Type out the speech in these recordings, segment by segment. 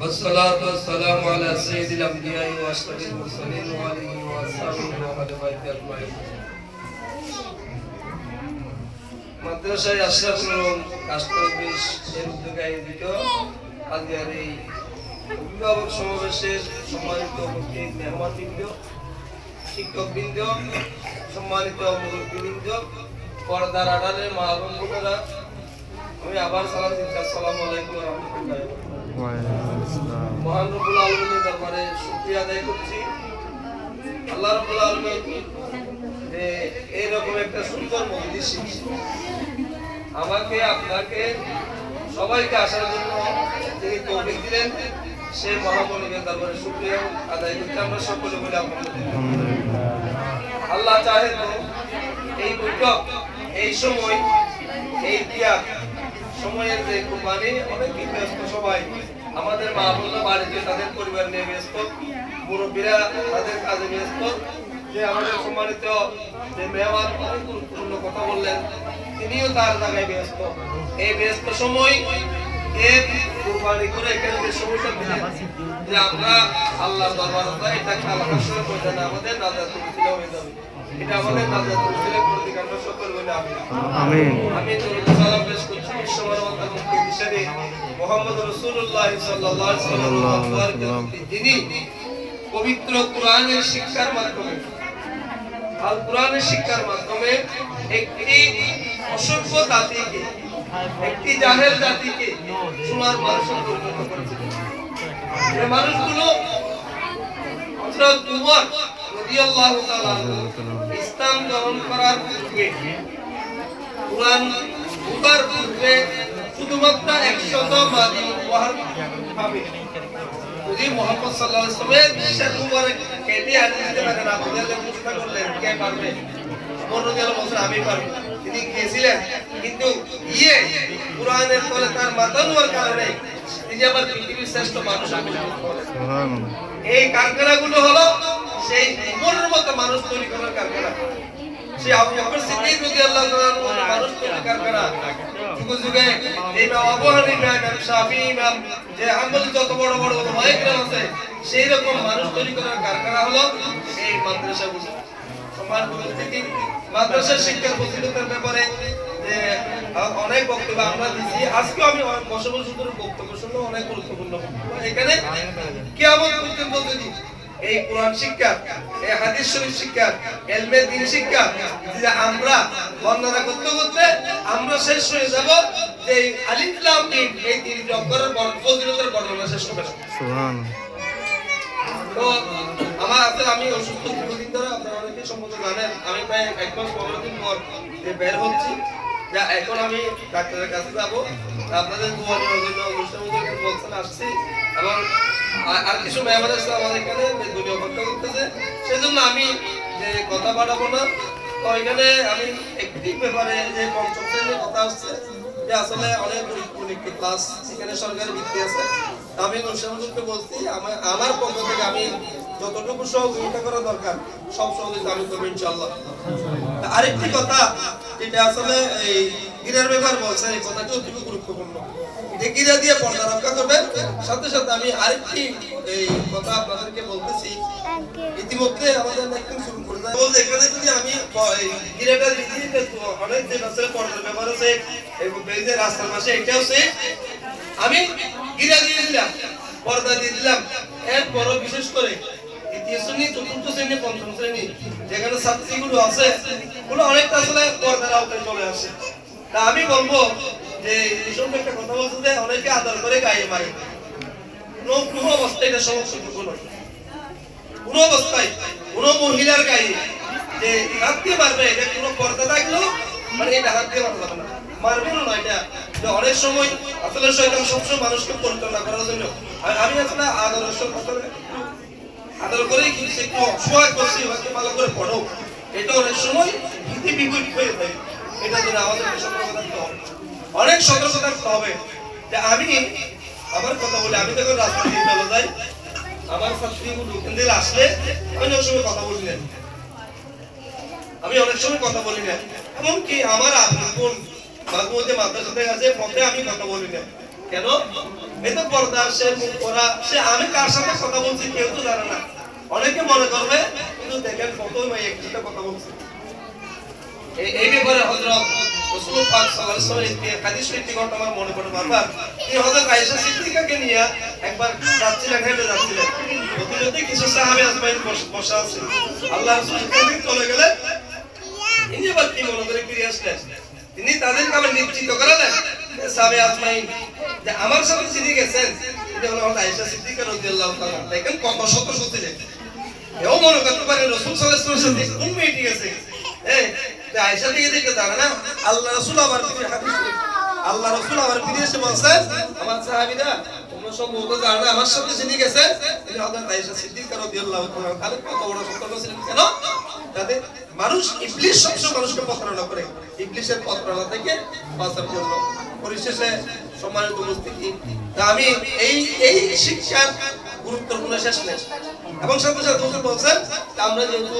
والصلاة والسلام على سيد الأنبياء وأشرف المرسلين وآله وأصحابه وأهل بيته أجمعين মাদ্রাসায় আশরাফুল রাষ্ট্রবিশ এর উদ্যোগে আয়োজিত আজকের এই অভিভাবক সমাবেশের সম্মানিত উপস্থিত মেহমানবৃন্দ শিক্ষকবৃন্দ সম্মানিত মুরব্বীবৃন্দ পর্দার আড়ালে মা বোনেরা আমি আবার সালাম দিচ্ছি আসসালামু আলাইকুম ওয়া রাহমাতুল্লাহি ওয়া বারাকাতুহু। আদায় করছি। একটা সুন্দর মজলিস আমাকে, আপনাকে, সবাইকে আসার জন্য তিনি তৌফিক দিলেন, সেই মহামনিকের দরবারে শুকরিয়া আদায় করছি। আমরা সকলে বলে আলহামদুলিল্লাহ। আল্লাহ চাহে তো এই বৈঠক, এই সময়, এই ত্যাগ সময়ের যে কুরবানি অনেকেই ব্যস্ত সবাই আমাদের মা বোনরা বাড়িতে তাদের পরিবার নিয়ে ব্যস্ত। মুরব্বীরা তাদের কাজে ব্যস্ত। যে আমাদের সম্মানিত যে মেহমান, অনেক গুরুত্বপূর্ণ কথা বললেন, তিনিও তার জায়গায় ব্যস্ত। এই ব্যস্ত সময় এর কুরবানি করে এখানে যে সমস্যা যে আমরা আল্লাহ দরবার এটা খেলা করার ময়দানে আমাদের নাজাত ছিল হয়ে যাবে? এটা আমাদের নাজাত ছিল প্রতি আমরা সকল বলে আমি আমি দরুদ সালাম পেশ করছি বিশ্বমানবতার মুক্তি হিসেবে মোহাম্মদ রাসূলুল্লাহ সাল্লাল্লাহু আলাইহি ওয়াসাল্লাম যিনি পবিত্র কোরআনের শিক্ষার মাধ্যমে আল কোরআনের শিক্ষার মাধ্যমে একটি অসভ্য জাতিকে একটি জাহেল জাতিকে সোনার মানুষের পরিণত মানুষগুলো ইসলাম গ্রহণ করার পূর্বে, কোরআন উবার পূর্বে শুধুমাত্র একশত মাদি উপহার পাবে। কেটে আনি দিতে পারে না প্রশ্ন করলেন, কে পারবে? আমি পারব। তিনি গিয়েছিলেন কিন্তু ইয়ে কোরআনের তলে তার মাথা নোয়ার কারণে তিনি আবার পৃথিবীর শ্রেষ্ঠ মানুষ এই কারখানাগুলো হলো সেই উমরের মতো মানুষ তৈরি করার কারখানা। সেই আবু বকর সিদ্দিক রাদিয়াল্লাহু তাআলার মতো মানুষ তৈরি কারখানা। যুগে যুগে এই আবু হানিফা ইমাম শাফি ইমাম যে হাম্বলি যত বড় বড় ওলামা আছে সেই রকম মানুষ তৈরি করার কারখানা হলো এই মাদ্রাসাগুলো। সমান উপস্থিতি মাদ্রাসার শিক্ষার ফজিলতের ব্যাপারে যে অনেক বক্তব্য আমরা দিছি আজকে আমি বসে বক্তব্য শুনব অনেক গুরুত্বপূর্ণ এখানে কিয়ামত পর্যন্ত যদি এই কোরআন শিক্ষা এই হাদিস শরীফ শিক্ষা এলমে দিন শিক্ষা যে আমরা বর্ণনা করতে করতে আমরা শেষ হয়ে যাব যে এই আলিফ লাম মিম এই তিনটি অক্ষরের ফজিলতের বর্ণনা শেষ হবে তো আমার আসলে আমি অসুস্থ দীর্ঘদিন ধরে, আপনারা অনেকে সম্ভবত জানেন, আমি প্রায় এক মাস পনেরো দিন পর বের হচ্ছি। যা, এখন আমি ডাক্তারের কাছে যাব। আপনাদের দোয়া নেওয়ার জন্য অনুষ্ঠান বলছেন, আসছি। এবং আর কিছু মেহমান আসছে আমাদের এখানে বেদগুলি অপেক্ষা করতেছে। সেজন্য আমি যে কথা পাঠাবো না, তো এখানে আমি একটি ব্যাপারে যে পঞ্চম কথা আসছে, যে আসলে অনেক একটি ক্লাস এখানে সরকারি ভিত্তি আছে। আমি নরসিংহকে বলছি আমার পক্ষ থেকে আমি যতটুকু সহযোগিতা করা দরকার, সব সহযোগিতা আমি করব ইনশাল্লাহ আরেকটি কথা, যেটা আসলে এই গিরার ব্যাপার বলছেন এই কথাটি অতি গুরুত্বপূর্ণ। যে গিরা দিয়ে পর্দা রক্ষা করবেন সাথে সাথে আমি আরেকটি এই কথা আপনাদেরকে বলতেছি। ইতিমধ্যে আমাদের শুরু করে দেয় বলতে এখানে যদি আমি গিরাটা অনেক যে আসলে পর্দার ব্যাপার আছে যে রাস্তার পাশে, এটাও সে। আমি গিরা দিয়ে দিলাম, পর্দা দিয়ে দিলাম। এরপরও বিশেষ করে মহিলার গায়ে যে হাত দিয়ে এটা কোনো পর্দা থাকলেও মানে এটা হাত দিয়ে না। মারবে না, এটা অনেক সময় আসলে শয়তান সবসময় মানুষকে পরিচালনা করার জন্য। আমি আসলে আদর্শ কথা আদর করে কিন্তু একটু অসহায় করছি হয়তো ভালো করে পড়ো। এটা অনেক সময় হিতে বিপরীত হয়ে যায়। এটা জন্য আমাদেরকে অনেক সতর্ক থাকতে হবে যে আমি আমার কথা বলি, আমি যখন রাস্তা দিয়ে চলে যাই। আমার ছাত্রীগুলো ওখান আসলে আমি অনেক সময় কথা বলি না। আমি অনেক সময় কথা বলি না। এমনকি আমার আপন মাঝে মধ্যে মাদ্রাসাতে আছে, পথে আমি কথা বলি না। কেন? এই তো পর্দা, সে মুখ পরা। সে, আমি কার সাথে কথা বলছি কেউ তো জানে না। অনেকে মনে করবে, কিন্তু দেখেন কত একসাথে কথা বলছি। আল্লাহ চলে গেলে করে তিনি তাদেরকে আবার নিশ্চিত করালেন যে আমার সাথে যিনি গেছেন, তিনি হলো আয়েশা সিদ্দিকা রাদিয়াল্লাহু তাআলা। দেখেন কত ছিলেন এও মনে করতে পারে রসুল সাল্লাল্লাহু আলাইহি ওয়াসাল্লাম গেছে? এই, যে আয়েশা থেকে দেখে জানে না, আল্লাহ রাসূল হাদিস আল্লাহ রাসূল আবার ফিরে এসে আমার সাহাবীরা, তোমরা জানো না, আমার সাথে যিনি গেছে, তিনি হযরত আয়েশা সিদ্দিকা রাদিয়াল্লাহু তাআলা। কত বড় কেন? যাতে মানুষ ইবলিশ সবসময় মানুষকে প্রতারণা করে। ইবলিশের প্রতারণা থেকে বাঁচার জন্য। পরিশেষে সম্মানিত উপস্থিতি। তা আমি এই এই শিক্ষার গুরুত্বপূর্ণ শেষ নেই। এবং সাথে সাথে হুজুর বলছেন আমরা যেহেতু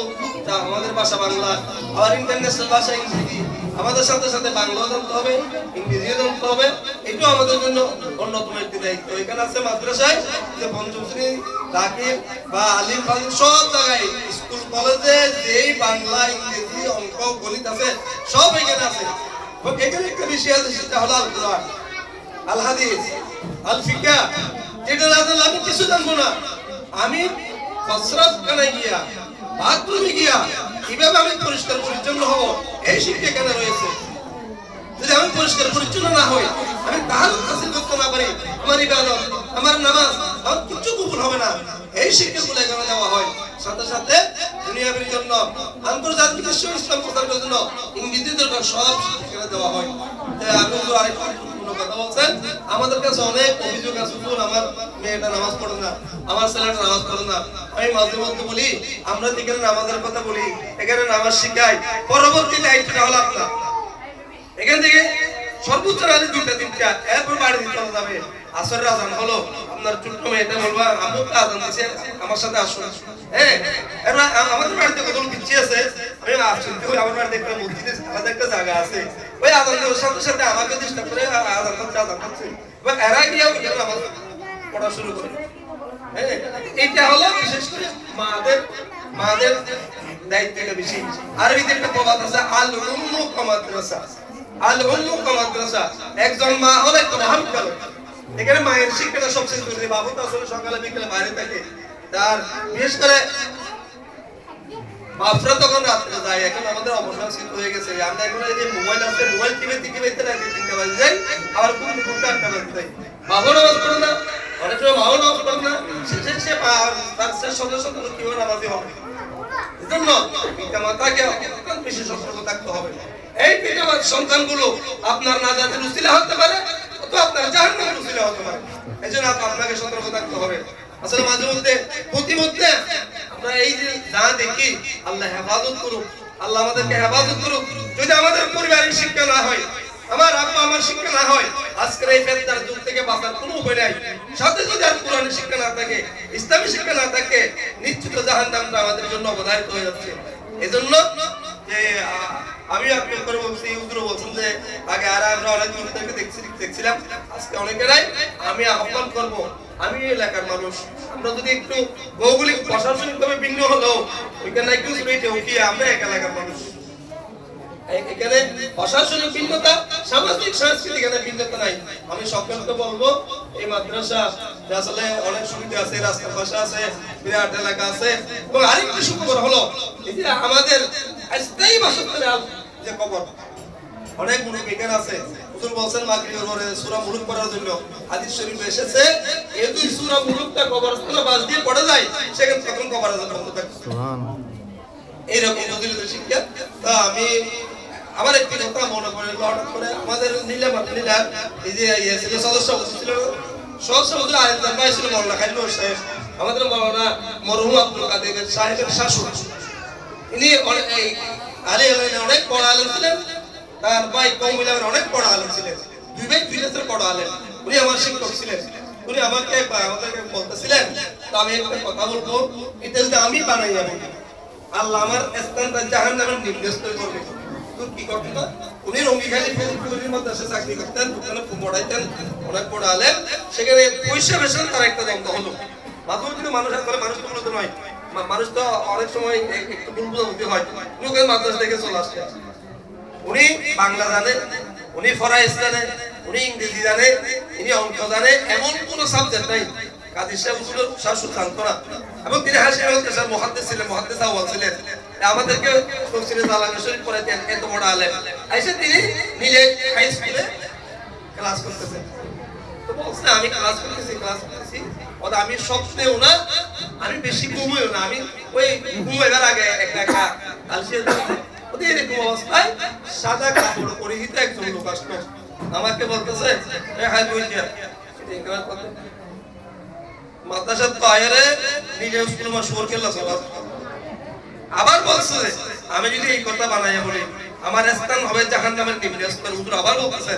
আমাদের ভাষা বাংলা, আবার ইন্টারন্যাশনাল ভাষা ইংরেজি, আমাদের সাথে সাথে বাংলা জানতে হবে, ইংরেজিও জানতে হবে এটাও আমাদের জন্য অন্যতম একটি দায়িত্ব। এখানে আছে মাদ্রাসায় যে পঞ্চম শ্রেণি দাখিল বা আলিম ফালিম সব জায়গায়, স্কুল, কলেজে যেই বাংলা, ইংরেজি, অঙ্ক, গণিত আছে, সব এখানে আছে। এখানে একটা বিষয় এই শিক্ষা এখানে রয়েছে যদি আমি পরিষ্কার পরিচ্ছন্ন না আমি তাহার হাসিল করতে না পারি আমার ইবাদত আমার নামাজ আমার কিছু কবুল হবে না এই শিক্ষাগুলো এখানে দেওয়া হয় সাথে সাথে দুনিয়াবের জন্য, আন্তর্জাতিক বিশ্ব ইসলাম প্রচারের জন্য ইংরেজি দরকার সব শিক্ষা দেওয়া হয়। তাই আমি আরেকটা কথা বলছেন। আমাদের কাছে অনেক অভিযোগ আছে আমার মেয়েটা নামাজ পড়ে না, আমার ছেলেটা নামাজ পড়ে না। আমি মাঝে মধ্যে বলি, আমরা তো এখানে নামাজের কথা বলি, এখানে নামাজ শিখাই, পরবর্তী দায়িত্বটা হলো আপনার। এখান থেকে সর্বোচ্চ রাতে দুইটা তিনটা, এরপর বাড়ি দিতে যাবে আসর আজান হলো আপনার ছোট্ট মেয়েটা বলবা, আম্মু তো দিছে, আমার সাথে আসুন। হ্যাঁ আমাদের বাড়িতে কত পিচ্ছি আছে? আমি আছে এটা হলো বিশেষ দায়িত্বটা বেশি। একজন মা হলে একটা মহাবিদ্যালয়। এখানে মায়ের শিক্ষাটা সবচেয়ে জরুরি বাবু তো আসলে সকালে, বিকেলে বাইরে থাকে। তার বিশেষ করে বাপরা তখন রাত্রে যায়, এখন আমাদের অবসর শীত হয়ে গেছে। আমরা এখন এই যে মোবাইল আছে, মোবাইল টিপে টিপে বেঁধে রাখি তিনটা বাজে। যাই, আবার কোন ঘণ্টা আটটা বাজে যাই বাবু নামাজ পড়ে না অনেক সময় মাও নামাজ পড়ে না। শেষে সে তার সে সদস্য তো কীভাবে নামাজি হবে এজন্য পিতা মাতাকে অত্যন্ত বেশি সতর্ক থাকতে হবে। এই পিতা মাতার সন্তানগুলো আপনার নাজাতের উসিলা হতে পারে অথবা আপনার জাহান্নামের উসিলা হতে পারে। এজন্য আপ- আপনাকে সতর্ক থাকতে হবে। আসলে মাঝে মধ্যে প্রতি মধ্যে আমরা এই যে যা দেখি, আল্লাহ হেফাজত করুক, আল্লাহ আমাদেরকে হেফাজত করুক। যদি আমাদের পরিবারের শিক্ষা না হয়, আমার আব্বা আমার শিক্ষা না হয়, আজকের এই ফেরদার যুগ থেকে বাঁচার কোনো উপায় নাই। সাথে যদি আর কোরআনের শিক্ষা না থাকে, ইসলামী শিক্ষা না থাকে, নিশ্চিত জাহান্নামটা আমাদের জন্য অবধারিত হয়ে যাচ্ছে। এজন্য যে আমি আপনি করে বলছি হুজুর বলছেন যে, আগে আর, আমরা অনেক দূর থেকে দেখছি, দেখছিলাম, আজকে অনেকেরাই আমি আহ্বান করব, আমি এলাকার মানুষ, আমরা যদি একটু ভৌগোলিক, প্রশাসনিকভাবে ভিন্ন হলেও, ওইখানে একটু উঠি, আমরা এক এলাকার মানুষ। এখানে প্রশাসনিক ভিন্নতা, সামাজিক, সাংস্কৃতিক এখানে ভিন্নতা নাই। আমি সকলকে বলব, এই মাদ্রাসা আসলে অনেক সুবিধা আছে, রাস্তার পাশে আছে, বিরাট এলাকা আছে, এবং আরেকটি সুখবর হলো আমাদের আল- যে কবর। অনেক এখানে আছে। হুজুর বলছেন মাগরিবের পরে সূরা মুলুক পড়ার জন্য হাদিস শরীফে এসেছে। এই দুই সূরা মুলুকটা কবরস্থানে বাস দিয়ে পড়ে যায় সেখানে তখন কবর বন্ধ থাকে সুবহান এইরকম ফজিলত শিক্ষা। তা আমি আমার একটি কথা মনে হঠাৎ করে আমাদের নীলা মাঠে নীলার এই যে ইয়ে ছিল সদস্য ছিল। সদস্য হুজুর আরেকজন ভাই ছিল মৌলানা খাইরুল সাহেব আমাদের মৌলানা মরহুম আব্দুল কাদের সাহেবের শাশুড়। ইনি এই আলী আলাইনে অনেক বড় আলেম ছিলেন। তার ভাই কৌমিলামের অনেক বড় আলেম ছিলেন। দুই ভাই দুই দেশের বড় আলেম। উনি আমার শিক্ষক ছিলেন। উনি আমাকে আমাদেরকে বলতেছিলেন, তো আমি একটা কথা বলব। এটা যদি আমি বানাই যাব, আল্লাহ আমার স্থানটা জাহান নামের নির্দেশ করবে। হুজুর কি না? উনি রঙ্গিখালি ফরিদপুরের মাদ্রাসা চাকরি করতেন ওখানে পড়াইতেন অনেক পড়ালেন সেখানে পয়সা বেসন তার একটা দ্বন্দ্ব হলো। মাঝে মধ্যে মানুষ আসলে মানুষ তো নয় মানুষ তো অনেক সময় একটু ভুল বুঝাবুঝি হয়। ওখানে মাদ্রাসা থেকে চলে আসতেন উনি বাংলা জানে, উনি ফরাইজ জানে, উনি ইংরেজি জানে উনি অঙ্ক জানে, এমন কোন সাবজেক্ট নাই। কাদির সাহেব হুজুর শাসু জানতো না এবং তিনি হাসি আহমদ স্যার মহাদ্দেশ ছিলেন মহাদ্দেশ আওয়াল ছিলেন। আমাদেরকে তফসিরে জালামি শরীফ পড়াইতেন, এত বড় আলেম। আইসে তিনি নিজে হাই স্কুলে ক্লাস করতেছেন। তো বলছে আমি ক্লাস করতেছি ক্লাস করতেছি। আমি স্বপ্নেও না আমি বেশি ঘুমিও না, আমি ওই ঘুমাইবার আগে একটা ওদের এরকম অবস্থায় সাদা কাপড় পরিহিত একজন লোক আসলো। আমাকে বলতেছে নিজে স্কুল মা শুয়োর খেলা আবার বলছে, আমি যদি এই কথা বানাইয়া বলি, আমার স্থান হবে জাহান নামের স্তর হুজুর আবার বলতেছে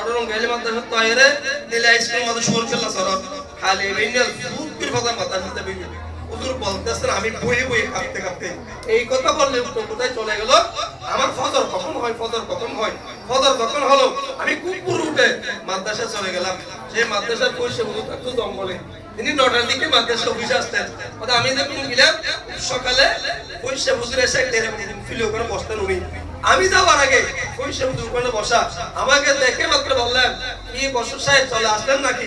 অডরং গেলে স্কুল মাত্রা শুয়োর খেলা চলা। আমি বয়ে কাঁপতে কাঁপতে এই কথা বললে চলে গেল? আমার ফজর কখন হয়? ফজর কখন হয়? ফজর কখন হলো, আমি কুকুর উঠে মাদ্রাসা চলে গেলাম। সেই মাদ্রাসার পয়সা জঙ্গলে। তিনি নটার দিকে মাদ্রাসা অফিসে আসতেন। আমি যখন গেলাম, সকালে পয়সা হুজুর এসে ফিলে ওখানে বসতেন উনি। আমি যাওয়ার আগে পয়সা হুজুর ওখানে বসা। আমাকে দেখে মাত্র বললেন, কি বসর সাহেব, চলে আসলেন নাকি?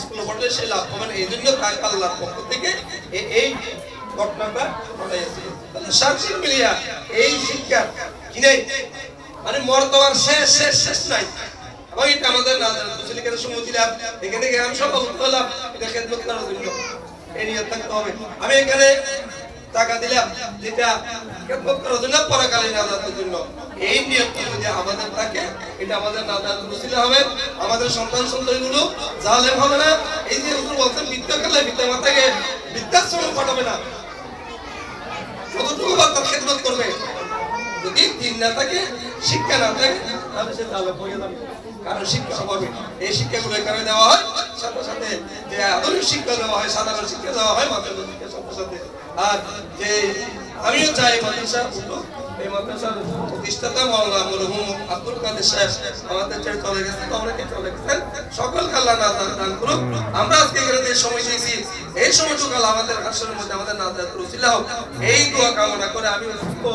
স্কুলে পড়লে সে লাভ পাবেন এই জন্য তাই আল্লাহর পক্ষ থেকে এই ঘটনাটা ঘটাইছে তাহলে মিলিয়া এই শিক্ষা কি মানে মর্তবার শেষ শেষ শেষ নাই। এবং এটা আমাদের না মুসলিকের সময় লাভ। এখানে আমি সব লাভ। এটা খেদমত করার জন্য। এই নিয়ে থাকতে হবে। আমি এখানে টাকা দিলাম, যেটা জন্য আজাদের জন্য। এই যদি আমাদের থাকে এটা আমাদের হবে, আমাদের সন্তান জালেম হবে না। এই যে হুজুর বলছেন না। যতটুকু বা তার খেদমত করবে। যদি দিন না থাকে, শিক্ষা না থাকে, তাহলে সে তাহলে হয়ে কারণ শিক্ষা অভাবে। এই এখানে দেওয়া হয়, সাথে সাথে যে আধুনিক শিক্ষা দেওয়া হয়, সাধারণ শিক্ষা দেওয়া হয় শিক্ষার সাথে সাথে। আর যে আমিও চাই মাদ্রাসা উঠুক এই মাদ্রাসার প্রতিষ্ঠাতা মাওলানা মরহুম আব্দুল কাদের সাহেব আমাদের ছেড়ে চলে গেছেন তো অনেকে চলে গেছেন সকল আল্লাহ না দান করুক আমরা আজকে এখানে যে সময় দিয়েছি এই সময়টুকু আল্লাহ আমাদের আসরের মধ্যে আমাদের না দান করুক এই দোয়া কামনা করে আমি অসুস্থ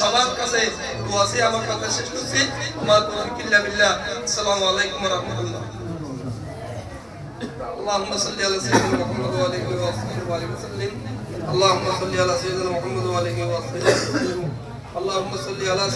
সবার কাছে দোয়া আছে আমার কথা শেষ করছি আমার তৌফিক ইল্লা বিল্লাহ আসসালামু আলাইকুম ওয়া রাহমাতুল্লাহ اللهم صل على سيدنا محمد وعلى اله وصحبه وآله وسلم اللهم صل على سيدنا محمد وعلى آله وصحبه اللهم صل على